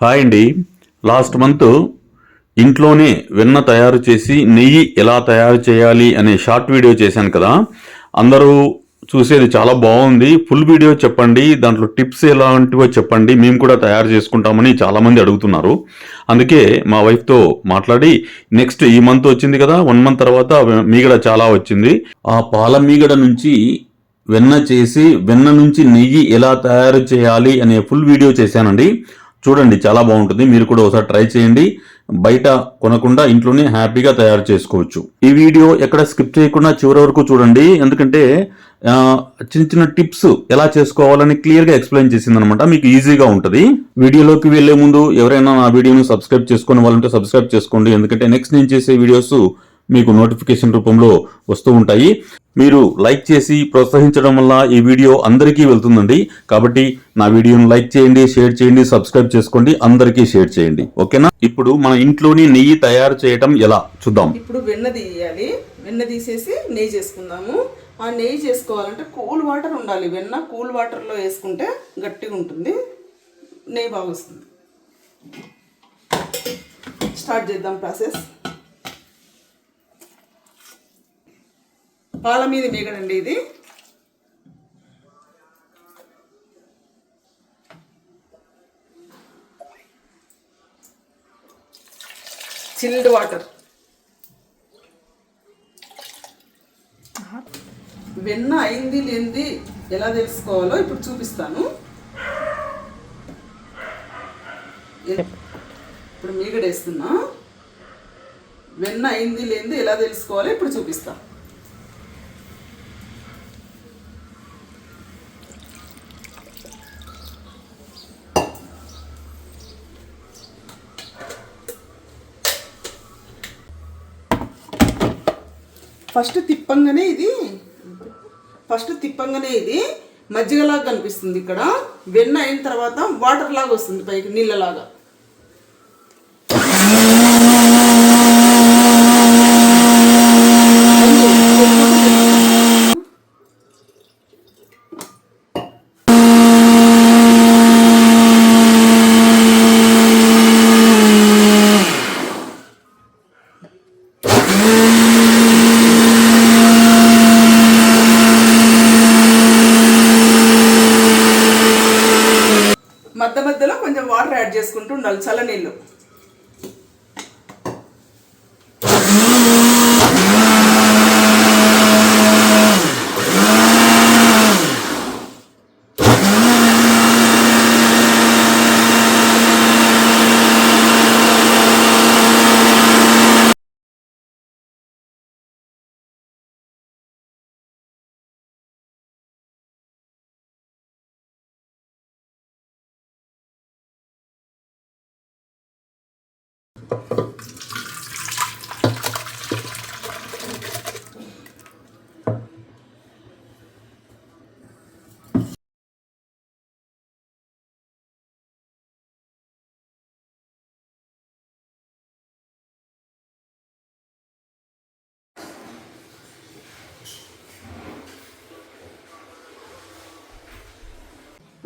Hi అండి. Last month ఇంట్లోనే వెన్న తయారు చేసి నెయ్యి ఎలా తయారు చేయాలి అనే షార్ట్ వీడియో చేశాను కదా. అందరూ చూసేది చాలా బాగుంది. ఫుల్ వీడియో చెప్పండి. దాంట్లో టిప్స్ ఎలాంటివో చెప్పండి. మేము కూడా తయారు చేసుకుంటామని చాలామంది అడుగుతున్నారు. అందుకే మా వైఫ్తో మాట్లాడి నెక్స్ట్ ఈ మంత్ వచ్చింది కదా వన్ మంత్ తర్వాత మీగడ చాలా వచ్చింది. ఆ పాల మీగడ నుంచి వెన్న చేసి వెన్న నుంచి నెయ్యి ఎలా తయారు చేయాలి అనే ఫుల్ వీడియో చేశానండి. చూడండి చాలా బాగుంటుంది. మీరు కూడా ఒకసారి ట్రై చేయండి. బయట కొనకుండా ఇంట్లోనే హ్యాపీగా తయారు చేసుకోవచ్చు. ఈ వీడియో ఎక్కడ స్కిప్ చేయకుండా చివరి వరకు చూడండి. ఎందుకంటే చిన్న చిన్న టిప్స్ ఎలా చేసుకోవాలని క్లియర్గా ఎక్స్ప్లెయిన్ చేసింది అనమాట మీకు ఈజీగా ఉంటుంది. వీడియోలోకి వెళ్ళే ముందు ఎవరైనా నా వీడియోను సబ్స్క్రైబ్ చేసుకునే వాళ్ళంటే సబ్స్క్రైబ్ చేసుకోండి. ఎందుకంటే నెక్స్ట్ నేను చేసే వీడియోస్ మీకు నోటిఫికేషన్ రూపంలో వస్తూ ఉంటాయి. మీరు లైక్ చేసి ప్రోత్సహించడం వల్ల ఈ వీడియో అందరికీ వెళ్తుందండి. కాబట్టి నా వీడియోను లైక్ చేయండి షేర్ చేయండి సబ్స్క్రైబ్ చేసుకోండి అందరికీ షేర్ చేయండి. ఓకేనా? ఇప్పుడు మన ఇంట్లోని నెయ్యి తయారు చేయటం ఎలా? చూద్దాం. ఇప్పుడు వెన్న తీయాలి. వెన్న తీసేసి నెయ్యి చేసుకుందాము. ఆ నెయ్యి చేసుకోవాలంటే కూల్ వాటర్ ఉండాలి. వెన్న కూల్ వాటర్లో వేసుకుంటే గట్టిగా ఉంటుంది. నెయ్యి బాగా వస్తుంది. స్టార్ట్ చేద్దాం ప్రాసెస్. పాల మీద మీగడండి ఇది. Chilled water. వెన్న అయింది లేనిది ఎలా తెలుసుకోవాలో ఇప్పుడు చూపిస్తాను. ఇప్పుడు మీగడేస్తున్నా వెన్న అయింది లేనిది ఎలా తెలుసుకోవాలో ఇప్పుడు చూపిస్తాను ఫస్ట్ తిప్పంగానే ఇది ఫస్ట్ తిప్పంగానే ఇది మజ్జిగలాగా కనిపిస్తుంది ఇక్కడ. వెన్న అయిన తర్వాత వాటర్ లాగా వస్తుంది పైకి నీళ్ళలాగా. మధ్య మధ్యలో కొంచెం వాటర్ యాడ్ చేసుకుంటూ ఉండాలి చల్లనీళ్ళు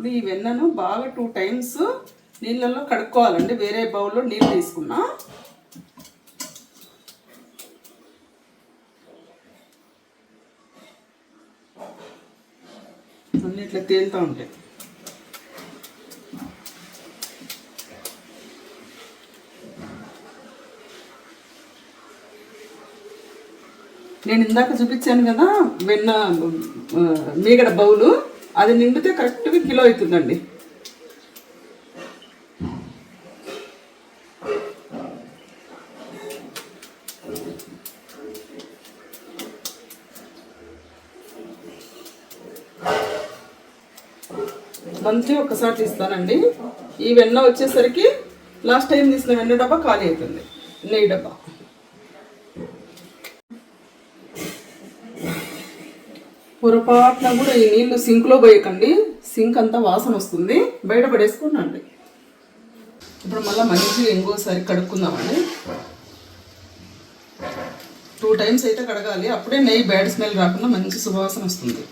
ఇప్పుడు ఈ వెన్నను బాగా టూ టైమ్స్ నీళ్ళల్లో కడుక్కోవాలండి. వేరే బౌల్లో నీళ్ళు తీసుకున్నా. అన్నీ ఇట్లా తేలుతూ ఉంటాయి. నేను ఇందాక చూపించాను కదా వెన్న మీగడ బౌలు. అది నిండితే కరెక్ట్గా కిలో అవుతుందండి. మంచి ఒక్కసారి తీస్తానండి. ఈ వెన్న వచ్చేసరికి లాస్ట్ టైం తీసిన వెన్న డబ్బా ఖాళీ అవుతుంది నెయ్యి డబ్బా. పొరపాటున కూడా ఈ నీళ్ళు సింక్లో పోయకండి. సింక్ అంతా వాసన వస్తుంది. బయట పడేసుకోండి ఇప్పుడు మళ్ళీ మంచిగా ఇంకోసారి కడుక్కుందామండి. టూ టైమ్స్ అయితే కడగాలి. అప్పుడే నెయ్యి బ్యాడ్ స్మెల్ రాకుండా మంచి సువాసన వస్తుంది.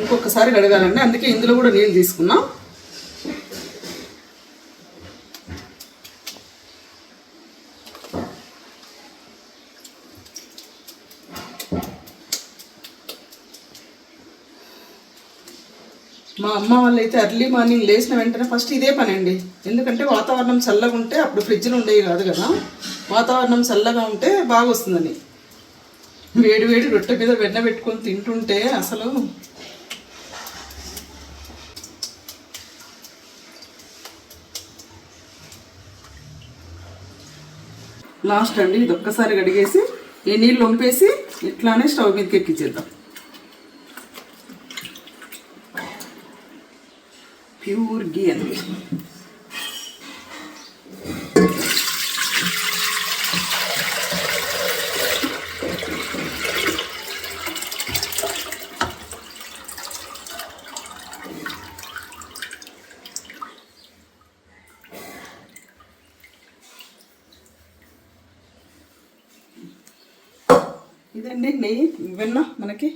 ఇంకొకసారి కడగాలండి. అందుకే ఇందులో కూడా నీళ్ళు తీసుకున్నాం. అమ్మ వాళ్ళు అయితే ఎర్లీ మార్నింగ్ లేచిన వెంటనే ఫస్ట్ ఇదే పని అండి ఎందుకంటే వాతావరణం చల్లగా ఉంటే అప్పుడు ఫ్రిడ్జ్లు ఉండేవి కాదు కదా. వాతావరణం చల్లగా ఉంటే బాగా వస్తుందని వేడి వేడి రొట్టె మీద వెన్న పెట్టుకొని తింటుంటే అసలు లాస్ట్ అండి ఇది ఒక్కసారి కడిగేసి ఈ నీళ్ళు వంపేసి ఇట్లానే స్టవ్ మీదకి ఎక్కించేద్దాం ప్యూర్ గీ అండి ఇదండి నెయ్యి వెన్న మనకి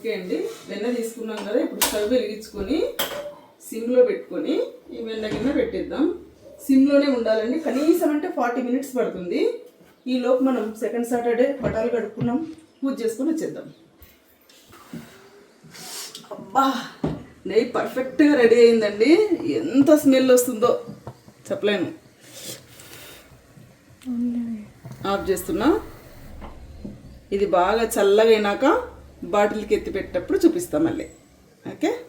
ఓకే అండి. వెన్న తీసుకున్నాం కదా ఇప్పుడు స్టవ్ వెలిగించుకొని సిమ్లో పెట్టుకొని ఈ వెన్న గిన్నె పెట్టేద్దాం. సిమ్లోనే ఉండాలండి. కనీసం అంటే ఫార్టీ మినిట్స్ పడుతుంది. ఈ లోపు మనం సెకండ్ సాటర్డే పటాలు కడుక్కున్నాం. పూజ చేసుకొని వచ్చేద్దాం. అబ్బా నెయ్యి పర్ఫెక్ట్గా రెడీ అయిందండి. ఎంత స్మెల్ వస్తుందో చెప్పలేను. ఆఫ్ చేస్తున్నా. ఇది బాగా చల్లగా అయినాక బాటిల్కి ఎత్తి పెట్టేటప్పుడు చూపిస్తాం మళ్ళీ. ఓకే?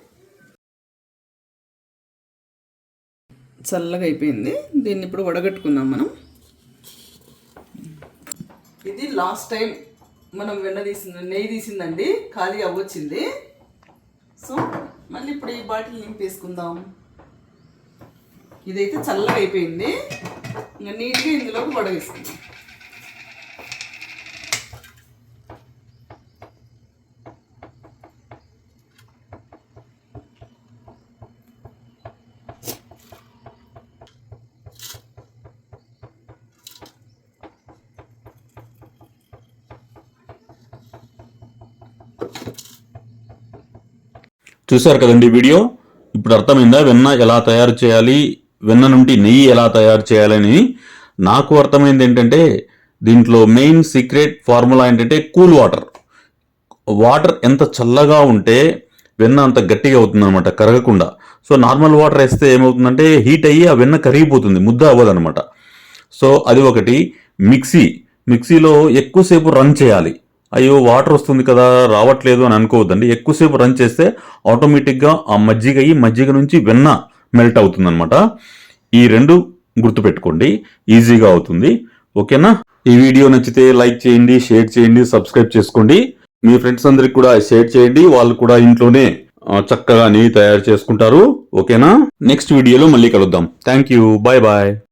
చల్లగా అయిపోయింది. దీన్ని ఇప్పుడు వడగట్టుకుందాం మనం. ఇది లాస్ట్ టైం మనం వెన్న తీసింది నెయ్యి తీసిందండి. ఖాళీ అవ్వచ్చింది. సో మళ్ళీ ఇప్పుడు ఈ బాటిల్ నింపేసుకుందాం. ఇదైతే చల్లగా అయిపోయింది. ఇంకా నీట్గా ఇందులోకి వడగేసుకుందాం. చూశారు కదండి వీడియో? ఇప్పుడు అర్థమైందా? వెన్న ఎలా తయారు చేయాలి? వెన్న నుండి నెయ్యి ఎలా తయారు చేయాలని? నాకు అర్థమైంది ఏంటంటే దీంట్లో మెయిన్ సీక్రెట్ ఫార్ములా ఏంటంటే కూల్ వాటర్ వాటర్ ఎంత చల్లగా ఉంటే వెన్న అంత గట్టిగా అవుతుంది అనమాట కరగకుండా. సో నార్మల్ వాటర్ వేస్తే ఏమవుతుందంటే హీట్ అయ్యి ఆ వెన్న కరిగిపోతుంది ముద్ద అవ్వదు అనమాట సో అది ఒకటి. మిక్సీ. మిక్సీలో ఎక్కువసేపు రన్ చేయాలి. అయ్యో వాటర్ వస్తుంది కదా రావట్లేదు అని అనుకోవద్దండి. ఎక్కువసేపు రన్ చేస్తే ఆటోమేటిక్గా ఆ మజ్జిగ అయ్యి మజ్జిగ నుంచి వెన్న మెల్ట్ అవుతుందన్నమాట. ఈ రెండు గుర్తుపెట్టుకోండి ఈజీగా అవుతుంది. ఓకేనా? ఈ వీడియో నచ్చితే లైక్ చేయండి షేర్ చేయండి సబ్స్క్రైబ్ చేసుకోండి. మీ ఫ్రెండ్స్ అందరికి కూడా షేర్ చేయండి. వాళ్ళు కూడా ఇంట్లోనే చక్కగా నెయ్యి తయారు చేసుకుంటారు. ఓకేనా? నెక్స్ట్ వీడియోలో మళ్ళీ కలుద్దాం. Thank you bye bye